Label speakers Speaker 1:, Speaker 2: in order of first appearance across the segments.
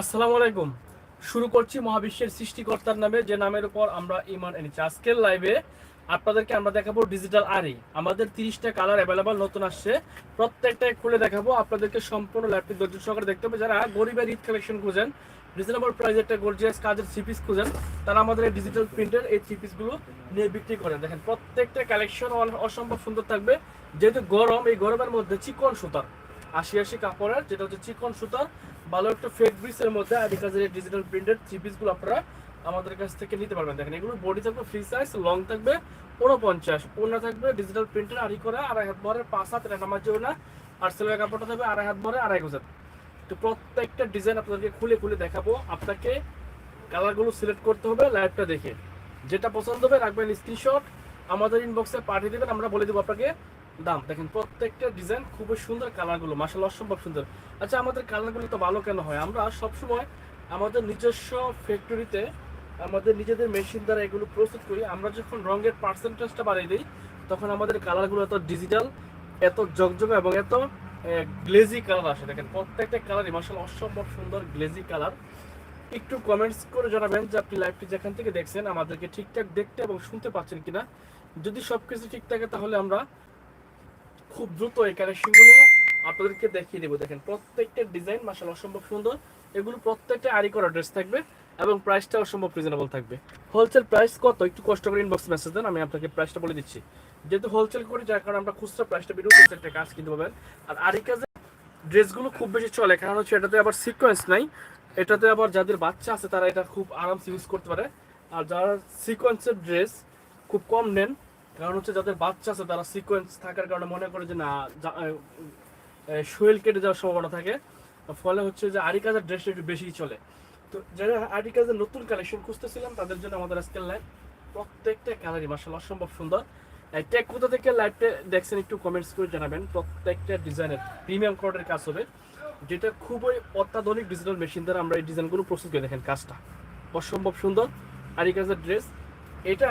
Speaker 1: আসসালামু আলাইকুম। শুরু করছি মহাবিশ্বের সৃষ্টিকর্তার নামে, যে নামের উপর আমরা ইমান এনেছি। আজকের লাইভে আপনাদেরকে আমরা দেখাবো ডিজিটাল আরি। আমাদের তিরিশটা কালার অ্যাভেলেবল নতুন আসছে। প্রত্যেকটাই খুলে দেখাবো। আপনাদেরকে সম্পূর্ণ ল্যাপটপ ধৈর্য সহকারে দেখতে হবে। যারা গরিবের ঈদ কালেকশন খুঁজেন রিজনেবল প্রাইস একটা গর্জিয়াস কাজের থ্রি পিস খুঁজেন, তারা আমাদের এই ডিজিটাল প্রিন্টের এই থ্রি পিসগুলো নিয়ে বিক্রি করেন। দেখেন, প্রত্যেকটা কালেকশন অসম্ভব সুন্দর থাকবে। যেহেতু গরম, এই গরমের মধ্যে চিকন সুতার আশি আশি কাপড়ের, যেটা হচ্ছে চিকন সুতার ভালো একটা ফেব্রিক্সের মধ্যে আদি কাজের ডিজিটাল প্রিন্টেড থ্রি পিসগুলো আপনারা আমাদের কাছ থেকে নিতে পারবেন। দেখেন, এগুলো বডি থাকবে ফ্রি সাইজ লং থাকবে উনপঞ্চাশ। ওনা থাকবে ডিজিটাল প্রিন্টের আড়ি করা, আড়াই হাত ভরে, পাঁচ হাত, এটা নামার জন্য। আর সেলের কাপড়টা থাকবে আড়াই হাত ভরে, আড়াই গোজাত তো প্রত্যেকটা ডিজাইন আপনাদেরকে খুলে খুলে দেখাবো। আপনাকে কালারগুলো সিলেক্ট করতে হবে লাইভটা দেখে। যেটা পছন্দ হবে রাখবেন স্ক্রিনশট আমাদের ইনবক্সে পাঠিয়ে দেবেন, আমরা বলে দেবো আপনাকে দাম, দেখেন প্রত্যেকটা ডিজাইন খুবই সুন্দর কালারগুলো অসম্ভব সুন্দর। আচ্ছা আমাদের কালারগুলো তো ভালো কেন হয়? আমরা সবসময় আমাদের নিজস্ব ফ্যাক্টরিতে আমাদের নিজেদের মেশিন দ্বারা এগুলো প্রস্তুত করি। আমরা যখন রঙের পার্সেন্টেজটা বাড়িয়ে দিই, তখন আমাদের কালারগুলো এত ডিজিটাল এত জগজগে এবং এত গ্লেজি কালার আসে। দেখেন, প্রত্যেকটা কালারই মাসাল অসম্ভব সুন্দর গ্লেজি কালার একটু কমেন্টস করে জানাবেন যে আপনি লাইভটি যেখান থেকে দেখছেন, আমাদেরকে ঠিকঠাক দেখতে এবং শুনতে পাচ্ছেন কিনা। যদি সবকিছু ঠিক থাকে তাহলে আমরা খুব দ্রুত এই কালেকশনগুলো আপনাদেরকে দেখিয়ে দেবো। দেখেন, প্রত্যেকটা ডিজাইন মাসাল অসম্ভব সুন্দর। এগুলো প্রত্যেকটা আরি করা ড্রেস থাকবে এবং প্রাইসটা অসম্ভব রিজনেবল থাকবে। হোলসেল প্রাইস কত? একটু কষ্ট করে ইনবক্স মেসেজ দেন, আমি আপনাকে প্রাইসটা বলে দিচ্ছি। যেহেতু হোলসেল করে, যার কারণে আমরা খুচরা প্রাইসটা করতে একটা কাজ কিনতে পাবেন। আর আরি কাজে ড্রেসগুলো খুব বেশি চলে, কারণ হচ্ছে এটাতে আবার সিকোয়েন্স নাই। এটাতে আবার যাদের বাচ্চা আছে, তারা এটা খুব আরামসে ইউজ করতে পারে। আর যারা সিকোয়েন্সের ড্রেস খুব কম নেন কারণ হচ্ছে যাদের বাচ্চা আছে, তারা সিকোয়েন্স থাকার কারণে মনে করে যে না শোয়েল কেটে যাওয়ার সম্ভাবনা থাকে। ফলে হচ্ছে যে আরি কাজের ড্রেসটা একটু বেশি চলে। তো যারা আরি কাজের নতুন কালেকশন খুঁজতেছিলাম, তাদের জন্য আমাদের আজকের লাইভ প্রত্যেকটা কালারই মার্শাল অসম্ভব সুন্দর। ট্যাগ কোথা থেকে লাইভটা দেখছেন, একটু কমেন্টস করে জানাবেন। প্রত্যেকটা ডিজাইনের প্রিমিয়াম কোয়ার্ডের কাজ হবে। যেটা খুবই অত্যাধুনিক ডিজিটাল মেশিন দ্বারা আমরা এই ডিজাইনগুলো প্রস্তুত করে দেখেন, কাজটা। অসম্ভব সুন্দর আরি কাজের ড্রেস এটা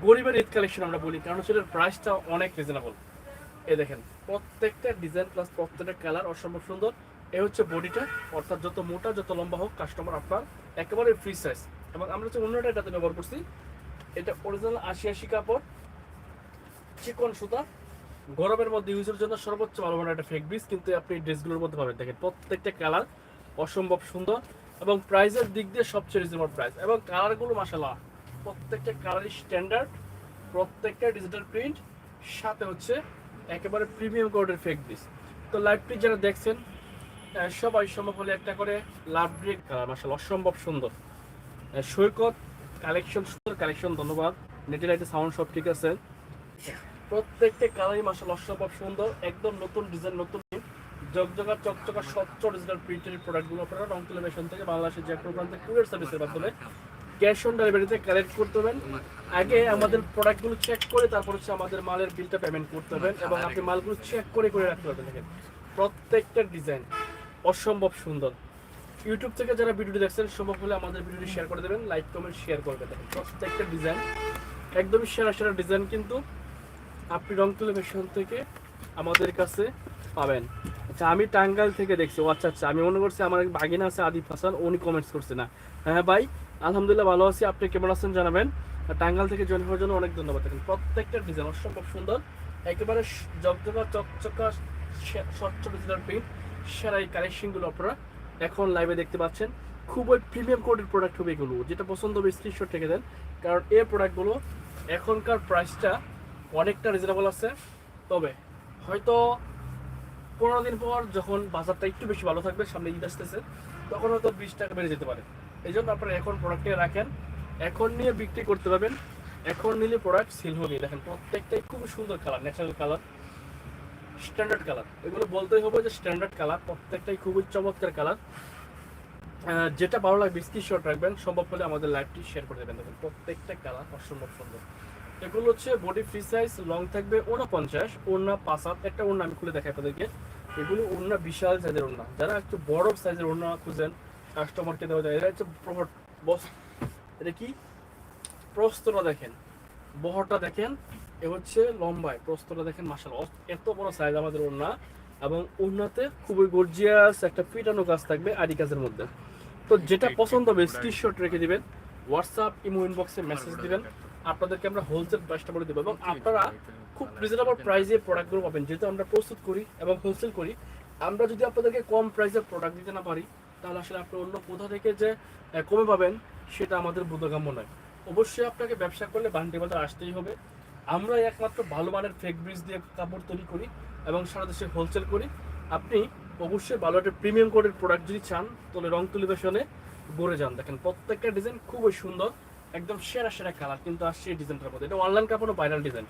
Speaker 1: গরিবের ঈদ কালেকশন আমরা বলি, কারণ এটার প্রাইসটা অনেক রিজনেবল এ দেখেন, প্রত্যেকটা ডিজাইন প্লাস প্রত্যেকটা কালার অসম্ভব সুন্দর। এ হচ্ছে বডিটা অর্থাৎ যত মোটা, যত লম্বা হোক কাস্টমার আপনার একেবারে ফ্রি সাইজ এবং আমরা হচ্ছে অন্যটা এটাতে ব্যবহার করছি, এটা অরিজিনাল আশি আশি কাপড়, চিকন সুতা, গরমের মধ্যে ইউজের জন্য সর্বোচ্চ ভালো মানের একটা ফেক বিস কিন্তু আপনি ড্রেসগুলোর মধ্যে পাবেন। দেখেন, প্রত্যেকটা কালার অসম্ভব সুন্দর এবং প্রাইসের দিক দিয়ে সবচেয়ে রিজনেবল প্রাইস এবং কালারগুলো মাসাল্লাহ প্রত্যেকটা কালারই স্ট্যান্ডার্ড প্রত্যেকটা ডিজিটাল প্রিন্ট সাথে হচ্ছে একেবারে প্রিমিয়াম কোডের ফেক বিস তো লাইভ লাইভটি যারা দেখছেন সবাই সম্ভব হলে একটা করে লাভ ব্রেক কালার মাসাল অসম্ভব সুন্দর। সৈকত কালেকশন সুন্দর কালেকশন ধন্যবাদ। নেটের একটা সাউন্ড সব ঠিক আছে। প্রত্যেকটা কালারই মাসাল অসম্ভব সুন্দর, একদম নতুন ডিজাইন নতুন জগজগা চকচকা, স্বচ্ছ ডিজিটাল প্রিন্টের প্রোডাক্টগুলো আপনারা রং টেলিভিশন থেকে বাংলাদেশের যে কোনো প্রান্তে কুরিয়ার সার্ভিসের মাধ্যমে ক্যাশ অন ডেলিভারিতে কালেক্ট করতে হবেন। আগে আমাদের প্রোডাক্টগুলো চেক করে তারপর হচ্ছে আমাদের মালের বিলটা পেমেন্ট করতে হবেন এবং আপনি মালগুলো চেক করে করে রাখতে পারবেন প্রত্যেকটা ডিজাইন অসম্ভব সুন্দর। ইউটিউব থেকে যারা ভিডিওটি দেখছেন, সম্ভব হলে আমাদের ভিডিওটি শেয়ার করে দেবেন লাইক কমেন্ট শেয়ার করবেন। দেখেন, প্রত্যেকটা ডিজাইন একদমই সেরা সেরা ডিজাইন কিন্তু আপনি রং টেলিভিশন থেকে আমাদের কাছে পাবেন। আচ্ছা আমি টাঙ্গাইল থেকে দেখছি। আচ্ছা আচ্ছা আমি মনে করছি আমার এক বাগিনা আছে আদিফ হাসান, উনি কমেন্টস করছে না। হ্যাঁ ভাই আলহামদুলিল্লাহ ভালো আছি। আপনি কেমন আছেন জানাবেন। টাঙ্গাল থেকে জয়েন হওয়ার জন্য অনেক ধন্যবাদ। দেখেন, প্রত্যেকটা ডিজাইন অসম্ভব সুন্দর। একেবারে জগজগা চকচকা স্বচ্ছ ডিজিটাল প্রিন্ট সেরা এই কালেকশনগুলো আপনারা এখন লাইভে দেখতে পাচ্ছেন। খুবই প্রিমিয়াম কোয়ালিটির প্রোডাক্ট হবে এগুলো। যেটা পছন্দ হবে স্ক্রিনশট থেকে দেন। কারণ এই প্রোডাক্টগুলো এখনকার প্রাইসটা অনেকটা রিজনেবল আছে। তবে হয়তো পনেরো দিন পর যখন বাজারটা একটু বেশি ভালো থাকবে, সামনে ঈদ আসতেছে, তখন হয়তো বিশ টাকা বেড়ে যেতে পারে। এই জন্য আপনারা এখন প্রোডাক্ট রাখেন। এখন নিয়ে বিক্রি করতে পারবেন। এখন নিলে প্রোডাক্ট সেল হবে দেখেন, প্রত্যেকটাই খুব সুন্দর colour natural colour standard colour এগুলো বলতেই হবে যে স্ট্যান্ডার্ড কালার প্রত্যেকটাই খুবই চমৎকার কালার যেটা ভালো লাগবে স্ক্রিনশট রাখবেন। সম্ভব হলে আমাদের লাইভটি শেয়ার করে দেবেন। দেখেন, প্রত্যেকটা কালার অসম্ভব সুন্দর। এগুলো হচ্ছে বডি ফ্রি সাইজ লং থাকবে উনপঞ্চাশ ওড়না পাঁচ হাত। একটা ওড়না আমি খুলে দেখাই আপনাদেরকে। এগুলো ওড়না বিশাল সাইজের ওড়না। যারা একটু বড় সাইজের ওড়না খুঁজেন কাস্টমারকে দেওয়া যায়। এটা হচ্ছে প্রহর- বস এটা কি? প্রস্তরা দেখেন। বহরটা দেখেন। এ হচ্ছে লম্বায়। প্রস্তরা দেখেন মাসাল এত বড় সাইজ আমাদের ওড়না। এবং উন্নতে খুবই গর্জিয়াস একটা পিটানো কাজ থাকবে আরি কাজের মধ্যে। তো যেটা পছন্দ হবে স্ক্রিনশট রেখে দিবেন হোয়াটসঅ্যাপ ইমো ইনবক্সে মেসেজ দিবেন। আপনাদেরকে আমরা হোলসেল প্রাইসটা বলে দেবো। এবং আপনারা খুব রিজনেবল প্রাইসে প্রোডাক্টগুলো পাবেন। যেহেতু আমরা প্রস্তুত করি এবং হোলসেল করি আমরা যদি আপনাদেরকে কম প্রাইসে প্রোডাক্ট দিতে না পারি তাহলে আসলে আপনি অন্য কোথা থেকে যে কমে পাবেন, সেটা আমাদের বোধগম্য নয়। অবশ্যই আপনাকে ব্যবসা করলে বান্ডি বাজার আসতেই হবে। আমরা একমাত্র ভালো মানের ফেক ব্রিজ দিয়ে কাপড় তৈরি করি এবং সারা দেশে হোলসেল করি। আপনি অবশ্যই ভালো একটা প্রিমিয়াম কোডের প্রোডাক্ট যদি চান, তাহলে রং তুলিবেশনে গড়ে যান। দেখেন, প্রত্যেকটা ডিজাইন খুবই সুন্দর, একদম সেরা সেরা কালার কিন্তু আসছে এই ডিজাইনটার মধ্যে। এটা অনলাইন কাপড়ও ভাইরাল ডিজাইন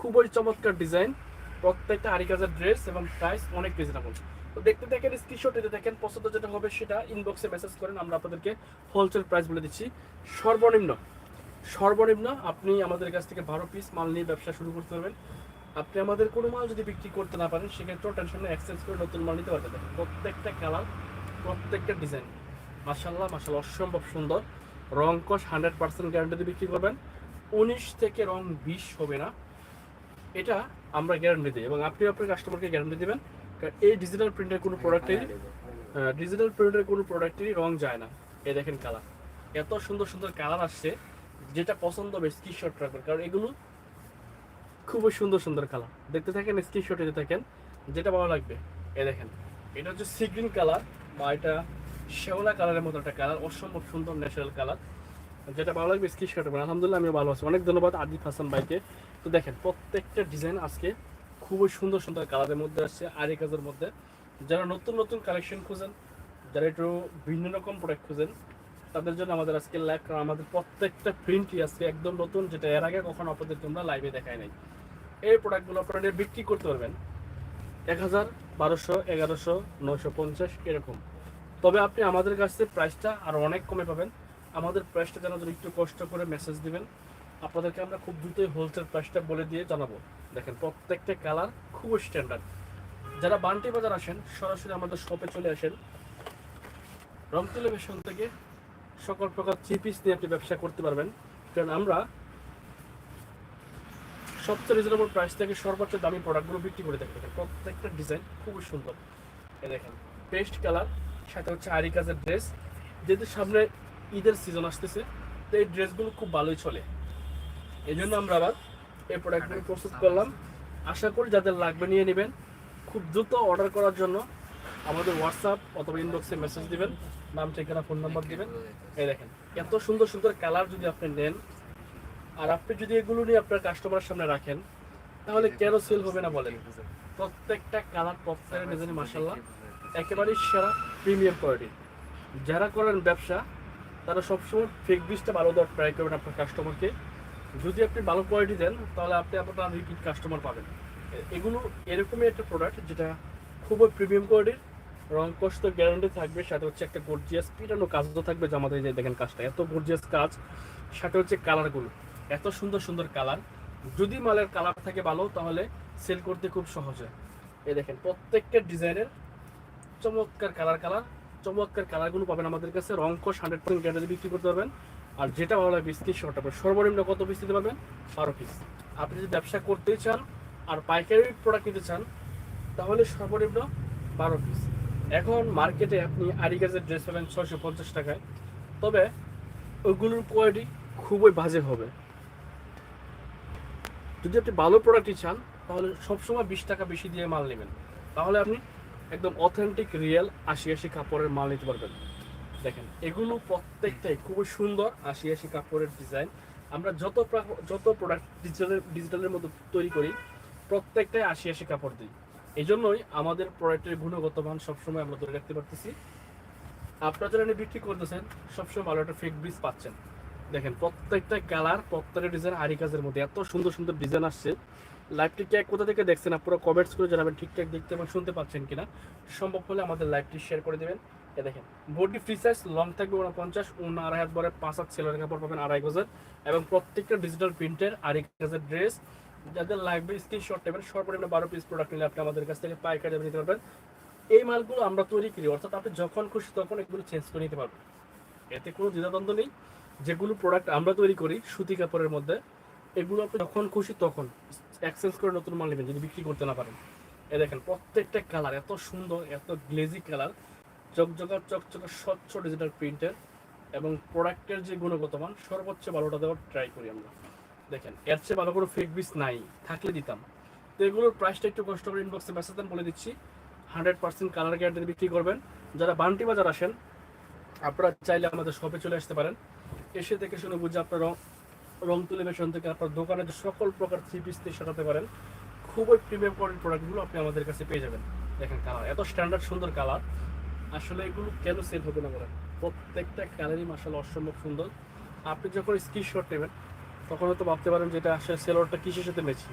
Speaker 1: খুবই চমৎকার ডিজাইন প্রত্যেকটা আরি কাজের ড্রেস এবং প্রাইস অনেক রিজনেবল তো দেখতে দেখেন স্ক্রিনশট এতে দেখেন পছন্দ যেটা হবে সেটা ইনবক্সে মেসেজ করেন, আমরা আপনাদেরকে হোলসেল প্রাইস বলে দিচ্ছি। সর্বনিম্ন সর্বনিম্ন আপনি আমাদের কাছ থেকে বারো পিস মাল নিয়ে ব্যবসা শুরু করতে পারবেন। আপনি আমাদের কোনো মাল যদি বিক্রি করতে না পারেন, সেক্ষেত্রেও টেনশনে এক্সচেঞ্জ করে নতুন মাল নিতে পারবেন। প্রত্যেকটা কালার প্রত্যেকটা ডিজাইন মাসাল্লাহ মাসাল্লাহ অসম্ভব সুন্দর। রং কস হান্ড্রেড পার্সেন্ট গ্যারান্টি দিয়ে বিক্রি করবেন। উনিশ থেকে রং বিশ হবে না। এটা আমরা গ্যারান্টি দিই এবং আপনি আপনার কাস্টমারকে গ্যারান্টি দেবেন। কারণ এই ডিজিটাল প্রিন্টের কোনো প্রোডাক্টেরই ডিজিটাল প্রিন্টের কোনো প্রোডাক্টেরই রং যায় না। এই দেখেন কালার এত সুন্দর সুন্দর কালার আসছে, যেটা পছন্দ হবে স্ক্রিনশট রাখবেন। কারণ এগুলো খুবই সুন্দর সুন্দর কালার দেখতে থাকেন স্ক্রিনশট দিতে থাকেন, যেটা ভালো লাগবে। এ দেখেন, এটা হচ্ছে সিগ্রিন কালার বা এটা শেওলা কালারের মতো একটা কালার অসম্ভব সুন্দর ন্যাচারাল কালার যেটা ভালো লাগবে স্ক্রিনশট রাখবেন। আলহামদুলিল্লাহ আমি ভালো আছি। অনেক ধন্যবাদ আদিফ হাসান ভাইকে। তো দেখেন, প্রত্যেকটা ডিজাইন আজকে খুবই সুন্দর সুন্দর কালারের মধ্যে আসছে আরি কাজের মধ্যে। যারা নতুন নতুন কালেকশন খুঁজেন, যারা একটু ভিন্ন রকম প্রোডাক্ট খুঁজেন, তাদের জন্য আমাদের আজকে লাইভ কারণ আমাদের প্রত্যেকটা প্রিন্টই আজকে একদম নতুন, যেটা এর আগে কখনো আপনাদের তোমরা লাইভে দেখায় নাই। এই প্রোডাক্টগুলো আপনারা বিক্রি করতে পারবেন। এক হাজার বারোশো, এগারোশো, নয়শো পঞ্চাশ, এরকম। তবে আপনি আমাদের কাছ প্রাইসটা আরও অনেক কমে পাবেন। আমাদের প্রাইসটা জানার একটু কষ্ট করে মেসেজ দিবেন। আপনাদেরকে আমরা খুব দ্রুতই হোলসেল প্রাইসটা বলে দিয়ে জানাব। দেখেন, প্রত্যেকটা কালার খুব স্ট্যান্ডার্ড যারা বান্টি বাজার আসেন, সরাসরি আমাদের শপে চলে আসেন। রং টেলিভিশন থেকে সকল প্রকার থ্রি পিস নিয়ে আপনি ব্যবসা করতে পারবেন। কারণ আমরা সবচেয়ে রিজনেবল প্রাইস থেকে সর্বোচ্চ দামি প্রোডাক্টগুলো বিক্রি করে থাকি। দেখেন, প্রত্যেকটা ডিজাইন খুবই সুন্দর। এই দেখেন পেস্ট কালার সাথে হচ্ছে আরি কাজের ড্রেস যেহেতু সামনে ঈদের সিজন আসতেছে, তো এই ড্রেসগুলো খুব ভালোই চলে। এই জন্য আমরা আবার এই প্রোডাক্টগুলো প্রস্তুত করলাম। আশা করি যাদের লাগবে নিয়ে নেবেন। খুব দ্রুত অর্ডার করার জন্য আমাদের হোয়াটসঅ্যাপ অথবা ইনবক্সে মেসেজ দিবেন। নাম, ঠিকানা ফোন নাম্বার দিবেন। এই দেখেন, এত সুন্দর সুন্দর কালার যদি আপনি নেন, আর আপনি যদি এগুলো নিয়ে আপনার কাস্টমারের সামনে রাখেন, তাহলে কেন সেল হবে না বলেন? প্রত্যেকটা কালার প্রত্যেকটা ডিজাইন মাসাল্লাহ একেবারেই সেরা প্রিমিয়াম কোয়ালিটি যারা করেন ব্যবসা, তারা সবসময় ফেক বীজটা ভালো দেওয়ার ট্রাই করবেন আপনার কাস্টমারকে যদি আপনি ভালো কোয়ালিটি দেন, তাহলে আপনি আপনার রিপিট কাস্টমার পাবেন। এগুলো এরকমই একটা প্রোডাক্ট যেটা খুবই প্রিমিয়াম কোয়ালিটির রং কষ্ট গ্যারান্টি থাকবে, সাথে হচ্ছে একটা গর্জিয়াস পিটানো কাজও থাকবে, যে আমাদের যে দেখেন কাজটা, এত গর্জিয়াস কাজ, সাথে হচ্ছে কালারগুলো এত সুন্দর সুন্দর কালার যদি মালের কালার থাকে ভালো, তাহলে সেল করতে খুব সহজ হয়। এই দেখেন, প্রত্যেকটা ডিজাইনের চমৎকার কালার কালার চমৎকার কালারগুলো পাবেন আমাদের কাছে। রং কোষ হান্ড্রেড পার্সেন্ট গ্যারান্টি বিক্রি করতে পারবেন। আর যেটা ভালো লাগবে স্ক্রিনশট আপনার সর্বনিম্ন কত পিস দিতে পারবেন? বারো পিস আপনি যদি ব্যবসা করতেই চান আর পাইকারি প্রোডাক্ট নিতে চান, তাহলে সর্বনিম্ন বারো পিস এখন মার্কেটে আপনি আরিগাজের ড্রেস পাবেন ছয়শো পঞ্চাশ টাকায়। তবে ওইগুলোর কোয়ালিটি খুবই বাজে হবে। যদি আপনি ভালো প্রোডাক্টই চান, তাহলে সবসময় বিশ টাকা বেশি দিয়ে মাল নেবেন। তাহলে আপনি একদম অথেন্টিক রিয়েল আশি আশি কাপড়ের মাল নিতে পারবেন। দেখেন, এগুলো প্রত্যেকটাই খুবই সুন্দর আশি আশি কাপড়ের ডিজাইন আমরা যত যত প্রোডাক্ট ডিজিটালের ডিজিটালের মধ্যে তৈরি করি, প্রত্যেকটাই আশি আশি কাপড় দিই। এই জন্যই আমাদের প্রোডাক্টের গুণগত মান সবসময় আমরা ধরে রাখতে পারতেছি। আপনারা যারা বিক্রি করতেছেন, সবসময় ভালো একটা ফেক ব্রিজ পাচ্ছেন। দেখেন, প্রত্যেকটা কালার প্রত্যেকটা ডিজাইন আরি কাজের মধ্যে। এত সুন্দর সুন্দর ডিজাইন আসছে। লাইভটি কে কোথা থেকে দেখছেন আপনারা কমেন্টস করে জানাবেন। ঠিকঠাক দেখতে এবং শুনতে পাচ্ছেন কিনা। সম্ভব হলে আমাদের লাইভটি শেয়ার করে দেবেন। এ দেখেন বডি ফ্রি সাইজ লং থাকবে উনপঞ্চাশ উন আড়াই হাত বরে পাঁচ হাত ছেলের কাপড় পাবেন আড়াই গজের, এবং প্রত্যেকটা ডিজিটাল প্রিন্টের আড়াই গজের ড্রেস যাদের লাগবে স্ক্রিনশট নেবেন, সর্বনিম্ন বারো পিস প্রোডাক্ট নিলে আপনি আমাদের কাছ থেকে পাইকারি দামে নিতে পারবেন। এই মালগুলো আমরা তৈরি করি, অর্থাৎ আপনি যখন খুশি তখন এগুলো চেঞ্জ করে নিতে পারবেন। এতে কোনো দ্বিধাদ্বন্দ্ব নেই, যেগুলো প্রোডাক্ট আমরা তৈরি করি, সুতি কাপড়ের মধ্যে, এগুলো আপনি যখন খুশি তখন এক্সচেঞ্জ করে নতুন মাল নেবেন, যদি বিক্রি করতে না পারেন। এ দেখেন, প্রত্যেকটা কালার এত সুন্দর, এত গ্লেজি কালার চকচকা চকচকা, স্বচ্ছ ডিজিটাল প্রিন্টের এবং প্রোডাক্টের যে গুণগত মান সর্বোচ্চ ভালোটা দেওয়ার ট্রাই করি আমরা। দেখেন, এর চেয়ে ভালো কোনো ফেক বিস নাই, থাকলে দিতাম। তো এগুলোর প্রাইসটা একটু কষ্ট করে ইনবক্সে মেসেজ বলে দিচ্ছি। হান্ড্রেড পার্সেন্ট কালার গ্যারান্টি বিক্রি করবেন। যারা বান্টি বাজার আসেন, আপনারা চাইলে আমাদের শপে চলে আসতে পারেন। এসে থেকে শুনে বুঝে আপনার রং রং তুলে বেশন থেকে আপনার দোকানে যে সকল প্রকার থ্রি পিস দিয়ে সাজাতে পারেন। খুবই প্রিমিয়াম কোয়ালিটির প্রোডাক্টগুলো আপনি আমাদের কাছে পেয়ে যাবেন। দেখেন কালার এত স্ট্যান্ডার্ড সুন্দর কালার আসলে এগুলো কেন সেল হবে না বলেন? প্রত্যেকটা কালারই মাসাল অসম্ভব সুন্দর। আপনি যখন স্ক্রিনশট নেবেন, তখন হয়তো ভাবতে পারেন যে এটা আসলে সেলরটা কিসের সাথে মেছি